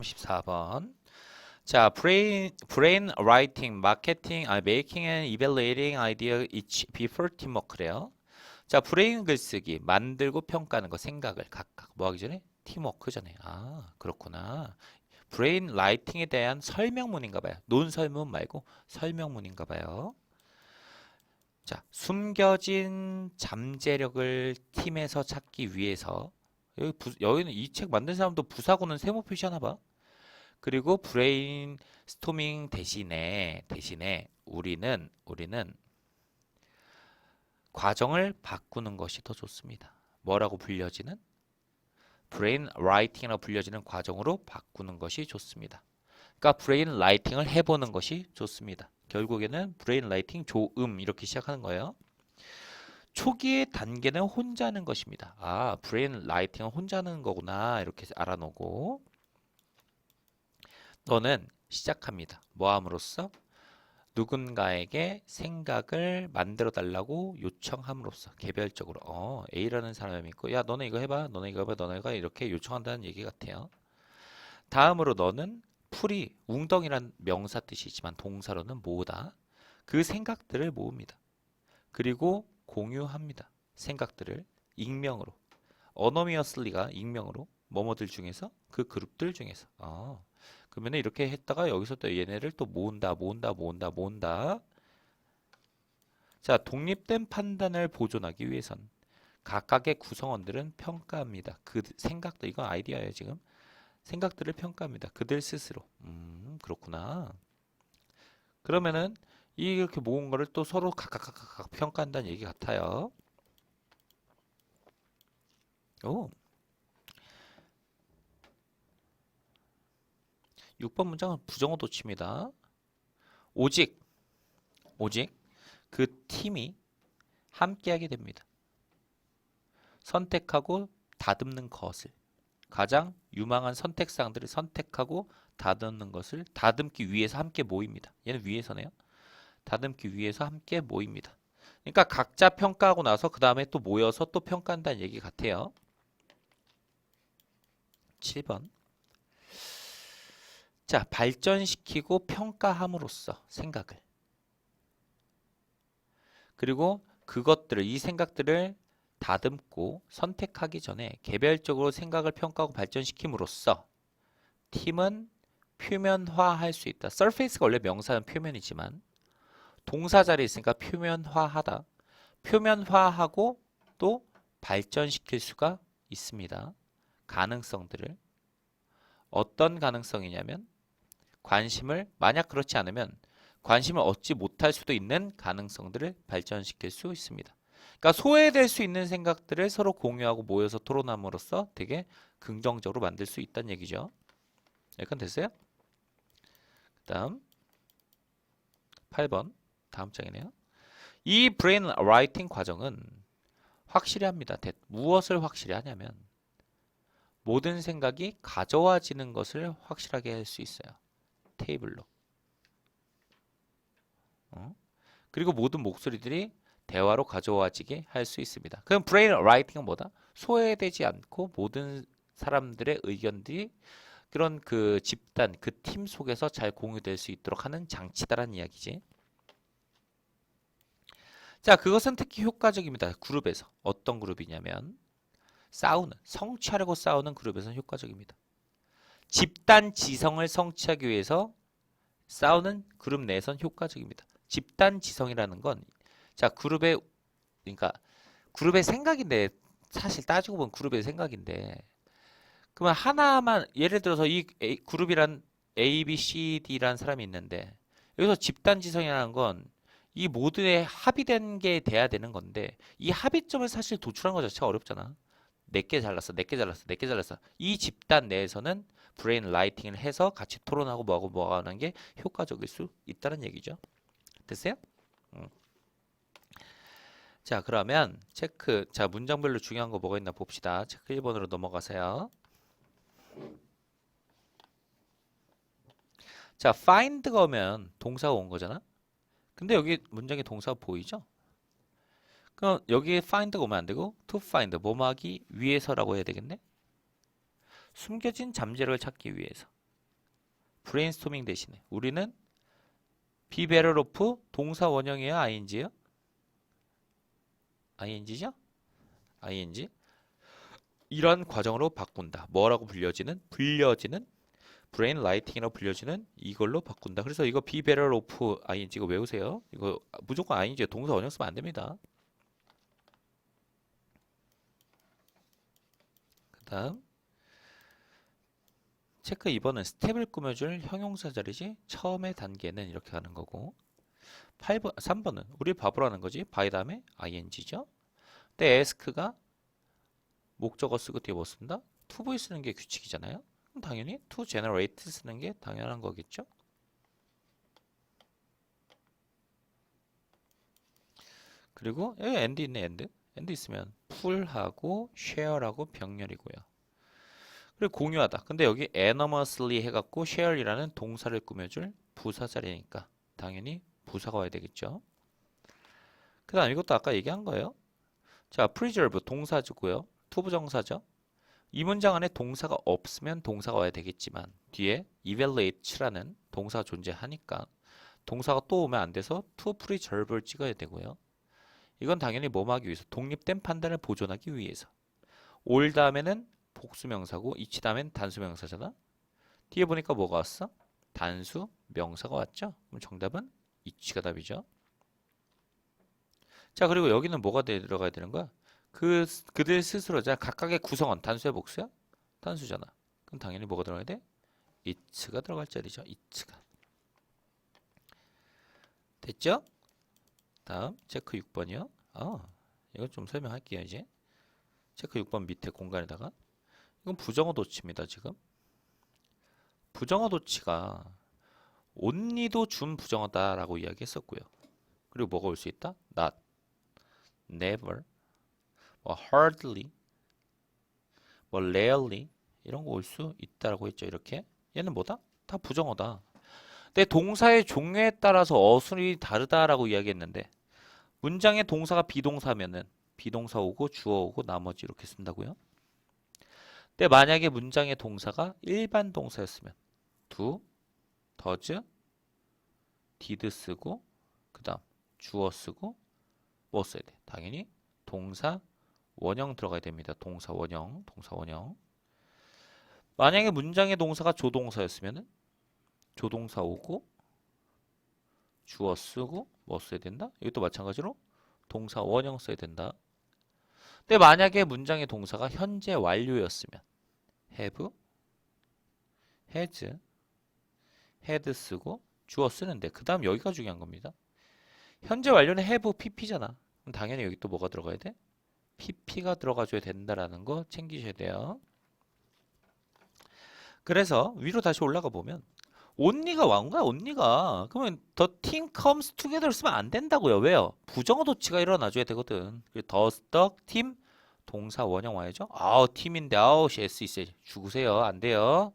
34번. 자, brain, brain writing, marketing, 아, making and evaluating idea each before teamwork래요. 자, 브레인 글쓰기, 만들고 평가하는 거, 생각을 각각 뭐 하기 전에? 팀워크 전에. 아, 그렇구나. 브레인 라이팅에 대한 설명문인가 봐요. 논설문 말고 설명문인가 봐요. 자, 숨겨진 잠재력을 팀에서 찾기 위해서 여기 부, 여기는 이 책 만든 사람도 부사고는 세모 표시하나 봐. 그리고 브레인 스토밍 대신에 대신에 우리는 우리는 과정을 바꾸는 것이 더 좋습니다. 뭐라고 불려지는? 브레인 라이팅이라고 불려지는 과정으로 바꾸는 것이 좋습니다. 그러니까 브레인 라이팅을 해보는 것이 좋습니다. 결국에는 브레인 라이팅 조음 이렇게 시작하는 거예요. 초기의 단계는 혼자 하는 것입니다. 아, 브레인 라이팅은 혼자 하는 거구나. 이렇게 알아놓고 너는 시작합니다. 뭐 함으로써? 누군가에게 생각을 만들어 달라고 요청함으로써 개별적으로 어, A라는 사람이 있고 야, 너네 이거 해봐. 너네 이거 해봐. 너네가 이렇게 요청한다는 얘기 같아요. 다음으로 너는 풀이 웅덩이란 명사 뜻이지만 동사로는 모으다. 그 생각들을 모읍니다. 그리고 공유합니다. 생각들을 익명으로. 어너미어슬리가 익명으로 뭐뭐들 중에서 그 그룹들 중에서. 아, 그러면 이렇게 했다가 여기서 또 얘네를 또 모은다, 모은다, 모은다, 모은다. 자, 독립된 판단을 보존하기 위해선 각각의 구성원들은 평가합니다. 그 생각들, 이건 아이디어예요, 지금. 생각들을 평가합니다. 그들 스스로. 음, 그렇구나. 그러면은 이렇게 모은 거를 또 서로 각각 각각 각각 평가한다는 얘기 같아요. 오. 6번 문장은 부정어 도치입니다. 오직 오직 그 팀이 함께하게 됩니다. 선택하고 다듬는 것을 가장 유망한 선택사항들을 선택하고 다듬는 것을 다듬기 위해서 함께 모입니다. 얘는 위해서네요. 다듬기 위해서 함께 모입니다. 그러니까 각자 평가하고 나서 그 다음에 또 모여서 또 평가한다는 얘기 같아요. 7번. 자, 발전시키고 평가함으로써 생각을. 그리고 그것들을, 이 생각들을 다듬고 선택하기 전에 개별적으로 생각을 평가하고 발전시킴으로써 팀은 표면화할 수 있다. surface가 원래 명사는 표면이지만 동사 자리에 있으니까 표면화하다. 표면화하고 또 발전시킬 수가 있습니다. 가능성들을. 어떤 가능성이냐면 관심을 만약 그렇지 않으면 관심을 얻지 못할 수도 있는 가능성들을 발전시킬 수 있습니다. 그러니까 소외될 수 있는 생각들을 서로 공유하고 모여서 토론함으로써 되게 긍정적으로 만들 수 있다는 얘기죠. 여기까지 됐어요? 그 다음 8번 다음 장이네요. 이 브레인 라이팅 과정은 확실히 합니다. 대- 무엇을 확실히 하냐면 모든 생각이 가져와지는 것을 확실하게 할 수 있어요. 테이블로. 어? 그리고 모든 목소리들이 대화로 가져와지게 할 수 있습니다. 그럼 브레인 라이팅은 뭐다? 소외되지 않고 모든 사람들의 의견들이 그런 그 집단, 그 팀 속에서 잘 공유될 수 있도록 하는 장치다라는 이야기지. 자, 그것은 특히 효과적입니다. 그룹에서. 어떤 그룹이냐면 싸우는, 성취하려고 싸우는 그룹에서는 효과적입니다. 집단 지성을 성취하기 위해서 싸우는 그룹 내에선 효과적입니다. 집단 지성이라는 건 자, 그룹의 그러니까 그룹의 생각인데 사실 따지고 보면 그룹의 생각인데 그러면 하나만 예를 들어서 이 A, 그룹이란 A, B, C, D라는 사람이 있는데 여기서 집단 지성이라는 건 이 모두의 합의된 게 돼야 되는 건데 이 합의점을 사실 도출하는 것 자체가 어렵잖아. 내게 잘랐어, 내게 잘랐어, 내게 잘랐어. 이 집단 내에서는 브레인 라이팅을 해서 같이 토론하고 뭐하고 뭐하고 하는 게 효과적일 수 있다는 얘기죠. 됐어요? 음. 자, 그러면 체크. 자, 문장별로 중요한 거 뭐가 있나 봅시다. 체크 1번으로 넘어가세요. 자, find가 오면 동사가 온 거잖아. 근데 여기 문장에 동사가 보이죠? 그럼 여기에 find가 오면 안 되고 to find 뭐뭐하기 위해서라고 해야 되겠네? 숨겨진 잠재력을 찾기 위해서. 브레인스토밍 대신에 우리는 be better off 동사 원형이에요, ing요? ing죠? ing 이런 과정으로 바꾼다. 뭐라고 불려지는? 불려지는 브레인 라이팅이라고 불려지는 이걸로 바꾼다. 그래서 이거 be better off ing 이거 외우세요. 이거 무조건 ing 동사 원형 쓰면 안 됩니다. 그다음 체크 2번은 스텝을 꾸며줄 형용사 자리지 처음의 단계는 이렇게 하는 거고 8번, 3번은 우리 바보라는 거지 by 다음에 ing죠 근데 ask가 목적어 쓰고 뒤에 뭐 쓴다? to v 쓰는 게 규칙이잖아요 당연히 to generate 쓰는 게 당연한 거겠죠 그리고 여기 and 있네 and and 있으면 풀하고 share하고 병렬이고요 그리고 공유하다. 근데 여기 enormously 해갖고 share이라는 동사를 꾸며줄 부사 자리니까 당연히 부사가 와야 되겠죠. 그 다음 이것도 아까 얘기한 거예요. 자, preserve 동사주고요. 투부정사죠. 이 문장 안에 동사가 없으면 동사가 와야 되겠지만 뒤에 evaluate라는 동사가 존재하니까 동사가 또 오면 안 돼서 to preserve를 찍어야 되고요. 이건 당연히 뭐 하기 위해서 독립된 판단을 보존하기 위해서 올 다음에는 복수명사고 이치 다음엔 단수명사잖아. 뒤에 보니까 뭐가 왔어? 단수 명사가 왔죠? 그럼 정답은 이치가 답이죠. 자, 그리고 여기는 뭐가 들어가야 되는 거야? 그 그들 스스로자 각각의 구성원 단수야 복수야? 단수잖아. 그럼 당연히 뭐가 들어가야 돼? 이츠가 들어갈 자리죠. 이츠가. 됐죠? 다음 체크 6번이요. 아, 이거 좀 설명할게요, 이제. 체크 6번 밑에 공간에다가 이건 부정어 도치입니다, 지금. 부정어 도치가 only도 준 부정어다라고 이야기했었고요. 그리고 뭐가 올 수 있다? not, never, 뭐 hardly, 뭐 rarely 이런 거 올 수 있다라고 했죠. 이렇게. 얘는 뭐다? 다 부정어다. 근데 동사의 종류에 따라서 어순이 다르다라고 이야기했는데 문장의 동사가 비동사면은 비동사 오고 주어 오고 나머지 이렇게 쓴다고요. 근데 만약에 문장의 동사가 일반 동사였으면 do, does, did 쓰고 그 다음 주어 쓰고 뭐 써야 돼? 당연히 동사 원형 들어가야 됩니다. 동사 원형, 동사 원형. 만약에 문장의 동사가 조동사였으면 조동사 오고 주어 쓰고 뭐 써야 된다? 이것도 마찬가지로 동사 원형 써야 된다. 근데 만약에 문장의 동사가 현재 완료였으면 have, has, had 쓰고 주어 쓰는데 그 다음 여기가 중요한 겁니다. 현재 완료는 have, pp잖아. 당연히 여기 또 뭐가 들어가야 돼? Pp가 들어가줘야 된다라는 거 챙기셔야 돼요. 그래서 위로 다시 올라가 보면 와온 거야, only가. 그러면 the team comes together 쓰면 안 된다고요. 왜요? 부정어 도치가 일어나줘야 되거든. does the team 동사 원형 와야죠. 아우 팀인데 아우 s 있어요. 죽으세요. 안 돼요.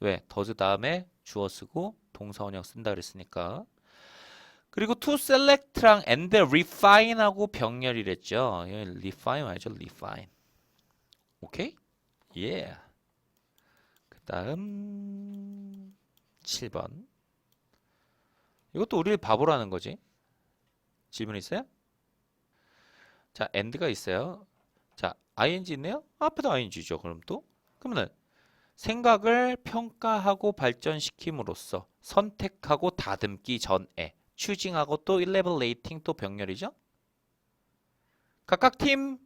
왜? does 다음에 주어 쓰고 동사 원형 쓴다 그랬으니까. 그리고 to select랑 and refine하고 병렬이랬죠. 예, refine 와야죠. refine. 오케이? 예. Yeah. 그 다음 7번. 이것도 우리를 바보라는 거지. 질문 있어요? 자, and가 있어요. 자, ing 있네요? 앞에도 ing죠. 그럼 또? 그러면은 생각을 평가하고 발전시킴으로써 선택하고 다듬기 전에 choosing하고 또 elaborating 또 병렬이죠? 각각 팀은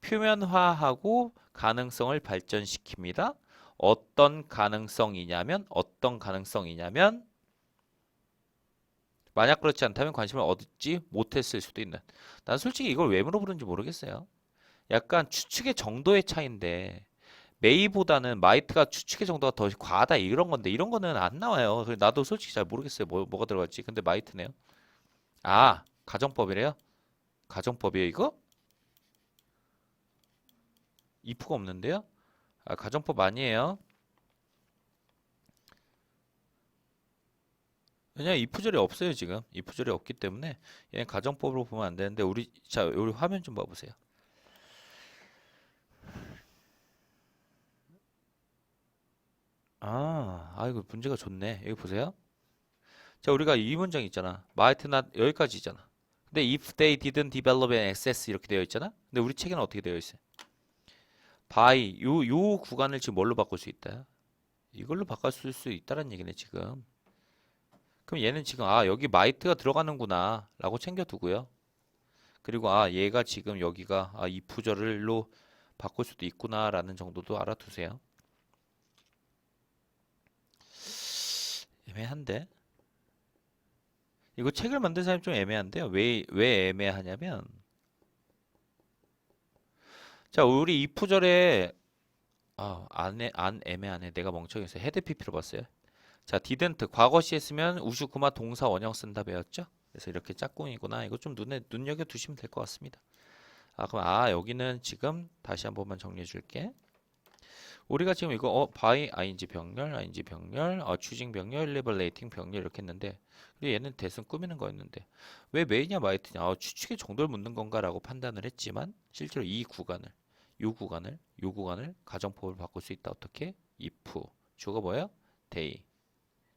표면화하고 가능성을 발전시킵니다. 어떤 가능성이냐면 어떤 가능성이냐면 만약 그렇지 않다면 관심을 얻지 못했을 수도 있는 난 솔직히 이걸 왜 물어보는지 모르겠어요 약간 추측의 정도의 차이인데 메이보다는 마이트가 추측의 정도가 더 과하다 이런 건데 이런 거는 안 나와요. 나도 솔직히 잘 모르겠어요. 뭐, 뭐가 들어갈지? 근데 마이트네요. 아 가정법이래요? 가정법이에요 이거? if가 없는데요? 아, 가정법 아니에요. 왜냐 if절이 없어요 지금. if절이 없기 때문에. 얘는 가정법으로 보면 안 되는데 우리 자 우리 화면 좀 봐보세요. 아 아, 이거 문제가 좋네. 여기 보세요. 자, 우리가 이 문장 있잖아. might not 여기까지잖아. 근데 if they didn't develop an access 이렇게 되어 있잖아. 근데 우리 책에는 어떻게 되어 있어요? by 요, 요 구간을 지금 뭘로 바꿀 수 있다? 이걸로 바꿀 수 있다는 얘기네, 지금. 그럼 얘는 지금 아, 여기 might가 들어가는구나 라고 챙겨두고요. 그리고 아, 얘가 지금 여기가 아, 이 부절을로 바꿀 수도 있구나라는 정도도 알아두세요. 애매한데? 이거 책을 만든 사람이 좀 애매한데요. 왜, 왜 애매하냐면, 자, 우리 이 구절에, 아, 안, 애, 안 애매하네. 내가 멍청해서 헤드 PP로 봤어요. 자, didn't, 과거 시 했으면 우슈쿠마 동사 원형 쓴다 배웠죠? 그래서 이렇게 짝꿍이구나. 이거 좀 눈에, 눈여겨 두시면 될 것 같습니다. 아, 그럼, 아, 여기는 지금 다시 한 번만 정리해 줄게. 우리가 지금 이거 어 by ing 병렬, ing 병렬, 어 choosing 병렬, liberating 병렬 이렇게 했는데 그리고 얘는 대승 꾸미는 거였는데 왜 메이냐 마이트냐? 어, 추측의 정도를 묻는 건가라고 판단을 했지만 실제로 이 구간을 요 구간을 요 구간을 가정법을 바꿀 수 있다. 어떻게? if. 주어가 뭐예요? they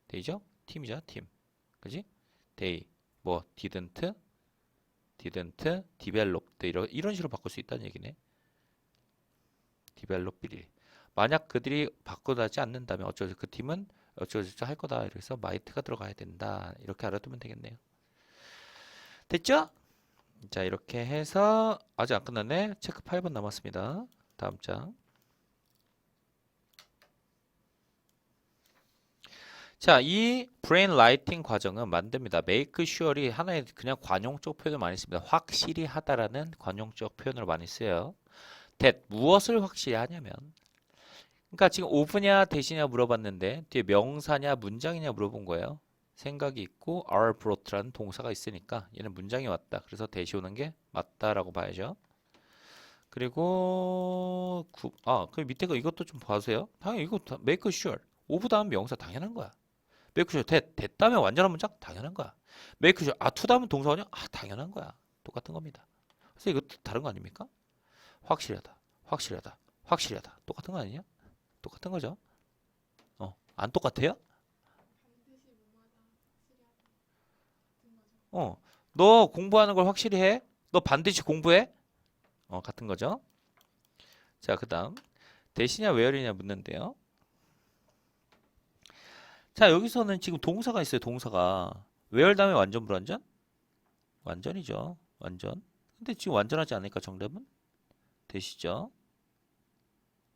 day죠? 팀이죠? 팀 그지? they 뭐 didn't didn't developed 이런 이런 식으로 바꿀 수 있다는 얘기네. develop 비리 만약 그들이 바꿔하지 않는다면 어쩌죠 그 팀은 어쩌고저쩌고 할 거다 그래서 마이트가 들어가야 된다 이렇게 알아두면 되겠네요 됐죠? 자 이렇게 해서 아직 안 끝났네 체크 8번 남았습니다 다음 장 자, 이 브레인 라이팅 과정은 만듭니다. make sure이 하나의 그냥 관용적 표현을 많이 씁니다. 확실히 하다라는 관용적 표현을 많이 써요. that 무엇을 확실히 하냐면 그러니까 지금 오브냐 대시냐 물어봤는데 뒤에 명사냐 문장이냐 물어본 거예요. 생각이 있고 are brought라는 동사가 있으니까 얘는 문장이 왔다. 그래서 대시 오는 게 맞다라고 봐야죠. 그리고 구, 아, 그 밑에 거 이것도 좀 봐주세요. 당연히 이거 다 make sure. 오브 다음 명사 당연한 거야. make sure 됐, 됐다면 완전한 문장 당연한 거야. make sure 아, to 다음은 동사 원형 아, 당연한 거야. 똑같은 겁니다. 그래서 이것도 다른 거 아닙니까? 확실하다. 확실하다. 확실하다. 똑같은 거 아니냐? 똑같은 거죠? 어, 안 똑같아요? 어, 너 공부하는 걸 확실히 해? 너 반드시 공부해? 어, 같은 거죠? 자, 그 다음. 대시냐, 웨어리냐 묻는데요. 자, 여기서는 지금 동사가 있어요, 동사가. 웨어 다음에 완전 불완전? 완전이죠. 완전. 근데 지금 완전하지 않으니까 정답은? 대시죠.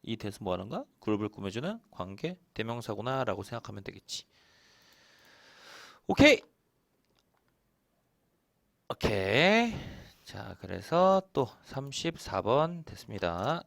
이 대수 뭐 하는가? 그룹을 꾸며주는 관계 대명사구나 라고 생각하면 되겠지. 오케이. 오케이. 자, 그래서 또 34번 됐습니다.